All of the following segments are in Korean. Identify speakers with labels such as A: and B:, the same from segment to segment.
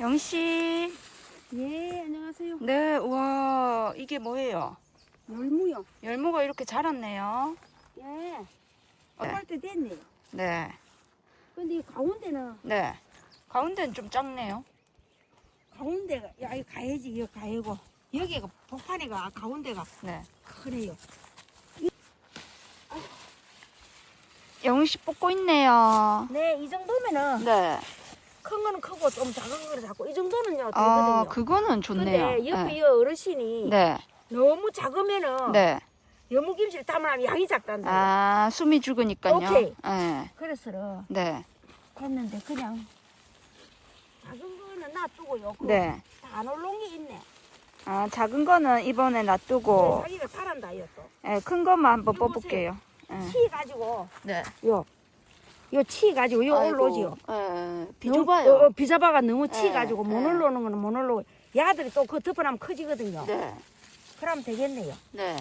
A: 영씨.
B: 예, 안녕하세요.
A: 네, 우와, 이게 뭐예요?
B: 열무요.
A: 열무가 이렇게 자랐네요.
B: 예.
A: 네.
B: 어떨 때 됐네요.
A: 네,
B: 근데 이 가운데는
A: 네. 가운데는 좀 작네요.
B: 가운데가 야, 이 가야지, 이거 가야고. 여기가 복판이가 가운데가
A: 네.
B: 크네요.
A: 영씨 뽑고 있네요.
B: 네, 이 정도면은
A: 네.
B: 큰 거는 크고 좀 작은 거는 작고 이 정도는요 되거든요.
A: 아, 그거는 좋네요.
B: 근데 옆에
A: 네.
B: 이 어르신이
A: 네.
B: 너무 작으면은
A: 네.
B: 여무김치를 담으면 양이 작단다.
A: 아, 숨이 죽으니까요.
B: 오케이.
A: 네.
B: 그래서
A: 네.
B: 했는데 그냥 작은 거는 놔두고요. 그
A: 네.
B: 단올롱이 있네.
A: 아, 작은 거는 이번에 놔두고,
B: 자기가 잘한다 이거 또.
A: 네, 큰 것만 한번
B: 이거
A: 뽑을게요. 네.
B: 치 가지고
A: 네.
B: 요. 요 치 가지고 요
A: 아이고,
B: 올라오지요.
A: 예,
B: 너무-
A: 비좁아요.
B: 어, 어, 비잡아가 너무 치
A: 예,
B: 가지고 못
A: 예.
B: 올라오는 거는 못 올라오고. 야들이 또 그 덮어나면 커지거든요.
A: 네.
B: 그러면 되겠네요.
A: 네.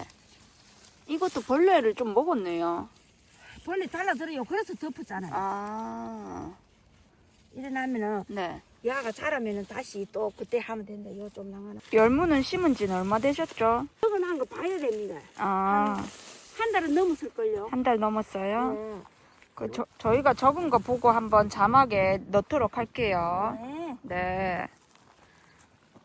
A: 이것도 벌레를 좀 먹었네요.
B: 벌레 달라들어요. 그래서 덮었잖아요.
A: 아,
B: 일어나면은
A: 네.
B: 야가 자라면은 다시 또 그때 하면 된다. 요 좀 나가나.
A: 열무는 심은 지는 얼마 되셨죠?
B: 적어놓은 거 봐야 됩니다.
A: 아,
B: 한 달은 넘었을걸요.
A: 한 달 넘었어요?
B: 네.
A: 그 저, 저희가 적은 거 보고 한번 자막에 넣도록 할게요.
B: 네.
A: 네.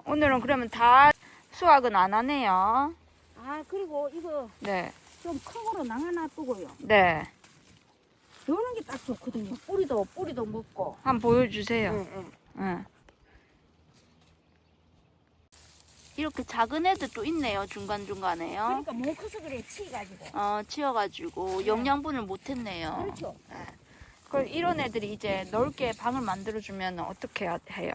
A: 오늘은 그러면 다 수확은 안 하네요.
B: 아 그리고 이거
A: 네.
B: 좀 큰 거로 나가 놔두고요.
A: 네.
B: 요런 게 딱 좋거든요. 뿌리도 뿌리도 먹고.
A: 한번 보여주세요.
B: 응, 응.
A: 응. 이렇게 작은 애들 또 있네요. 중간 중간에요.
B: 그러니까 못 커서 그래 치 가지고.
A: 어, 치워가지고 영양분을 못했네요.
B: 그렇죠.
A: 그 이런 애들이 이제 넓게 방을 만들어주면 어떻게 해야- 해요?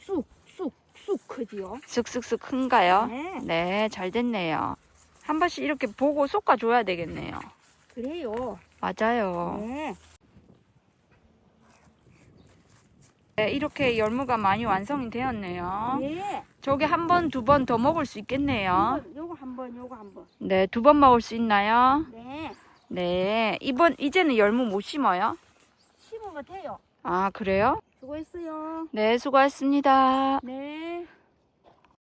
B: 쑥, 쑥, 쑥 크지요.
A: 쓱쓱쓱 큰가요?
B: 네.
A: 네, 잘 됐네요. 한 번씩 이렇게 보고 솎아줘야 되겠네요.
B: 그래요.
A: 맞아요.
B: 네.
A: 네, 이렇게 열무가 많이 완성이 되었네요.
B: 예.
A: 저게 한 번, 두 번 더 먹을 수 있겠네요.
B: 한 번, 요거 한 번, 요거 한 번.
A: 네, 두 번 먹을 수 있나요?
B: 네.
A: 네, 이번, 이제는 열무 못 심어요?
B: 심으면 돼요.
A: 아, 그래요?
B: 수고했어요.
A: 네, 수고하셨습니다.
B: 네.